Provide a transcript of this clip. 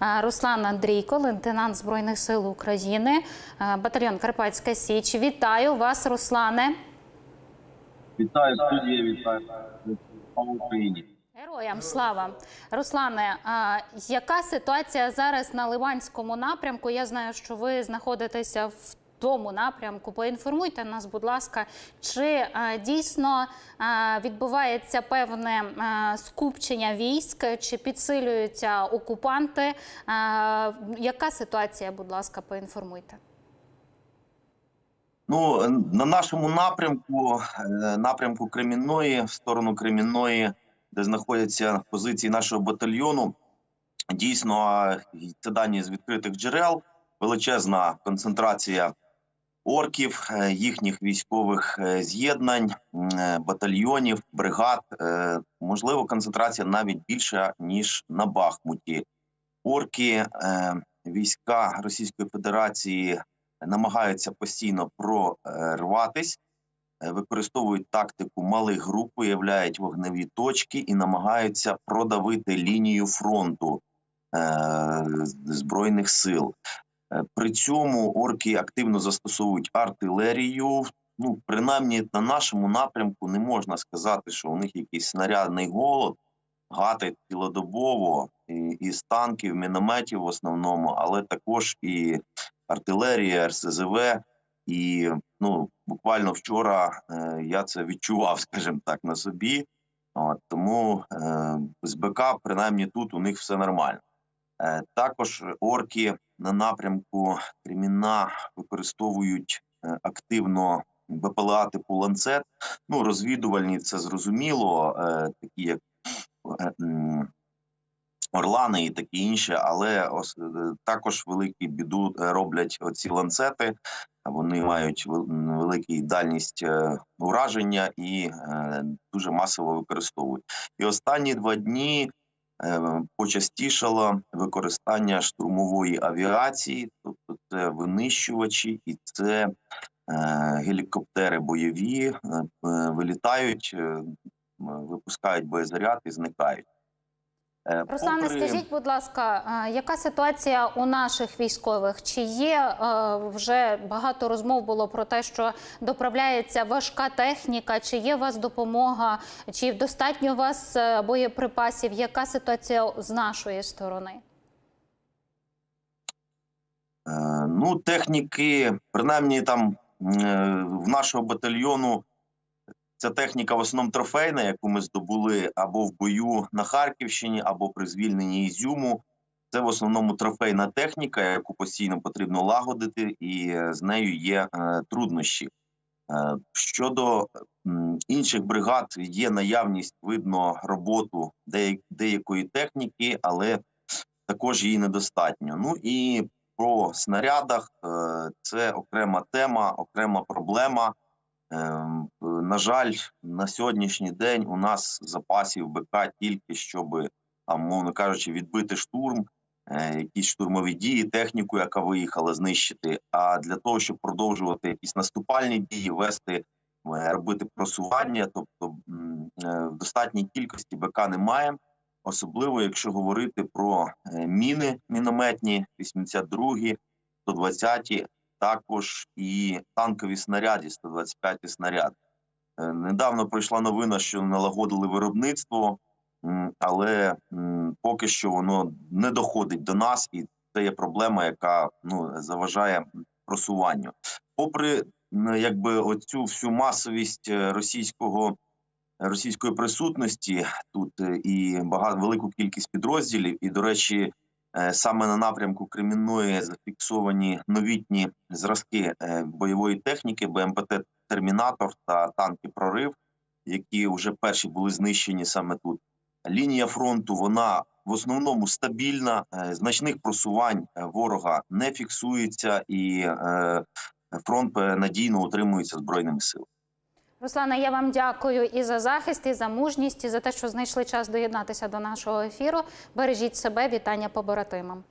Руслан Андрійко, лейтенант Збройних сил України, батальйон Карпатська Січ. Вітаю вас, Руслане. Вітаю студія, вітаю Україні. Героям слава Руслане. А яка ситуація зараз на Ливанському напрямку? Я знаю, що ви знаходитеся в тому напрямку. Поінформуйте нас, будь ласка, чи а, дійсно а, відбувається певне а, скупчення військ, чи підсилюються окупанти? Яка ситуація, будь ласка, поінформуйте? Ну на нашому напрямку, е, напрямку Кремінної, в сторону Кремінної, де знаходяться позиції нашого батальйону, дійсно це дані з відкритих джерел. Величезна концентрація орків, е, їхніх військових е, з'єднань, е, батальйонів, бригад. Можливо, концентрація навіть більша ніж на Бахмуті. Орки, війська Російської Федерації намагаються постійно прорватись, використовують тактику малих груп, виявляють вогневі точки і намагаються продавити лінію фронту збройних сил. Е, При цьому орки активно застосовують артилерію. Ну, принаймні на нашому напрямку не можна сказати, що у них якийсь снарядний голод, гатить цілодобово і, із танків, мінометів в основному, але також і артилерія, РСЗВ. І ну, буквально вчора е, я це відчував, скажімо так, на собі. От, тому е, з БК, принаймні тут у них все нормально. Також орки на напрямку Кремінна використовують е, активно БПЛА типу ланцет. Ну, розвідувальні це зрозуміло, е, такі як е, Орлани і таке інше, але також велику біду роблять оці ланцети. Вони мають вел- велику дальність ураження і дуже масово використовують. І останні два дні почастішало використання штурмової авіації, тобто це винищувачі і це е, гелікоптери бойові, е, е, вилітають, е, випускають боєзаряд і зникають. Е, Руслане, попри- скажіть, будь ласка, яка ситуація у наших військових? Чи є е, вже багато розмов було про те, що доправляється важка техніка? Чи є у вас допомога? Чи достатньо у вас е, боєприпасів? Яка ситуація з нашої сторони? Е, Ну, техніки, принаймні там е, в нашого батальйону ця техніка в основному трофейна, яку ми здобули або в бою на Харківщині, або при звільненні Ізюму. Це в основному трофейна техніка, яку постійно потрібно лагодити, і е, з нею є е, труднощі. Е, Щодо інших бригад, є наявність, видно роботу дея- деякої техніки, але також її недостатньо. Ну і по снарядах це окрема тема, окрема проблема. На жаль, на сьогоднішній день у нас запасів БК тільки щоб, там, мовно кажучи, відбити штурм, е, якісь штурмові дії, техніку, яка виїхала, знищити. А для того, щоб продовжувати якісь наступальні дії, вести, е, робити просування, тобто е, в достатній кількості БК немає. Особливо, якщо говорити про міни мінометні, 82-гі, 120-ті, також і танкові снаряди, 125-ті снаряди. Е, Недавно пройшла новина, що налагодили виробництво, але поки що воно не доходить до нас, і це є проблема, яка ну, заважає просуванню. Попри якби оцю всю масовість е, російського російської присутності тут е, і багато велику кількість підрозділів. І, до речі, саме на напрямку Кремінної зафіксовані новітні зразки е, бойової техніки БМПТ Термінатор та танки Прорив, які вже перші були знищені саме тут. Лінія фронту вона в основному стабільна, е, значних просувань е, ворога не фіксується, і е, фронт е, надійно утримується збройними силами. Руслана, я вам дякую і за захист, і за мужність, і за те, що знайшли час доєднатися до нашого ефіру. Бережіть себе, вітання побратимам.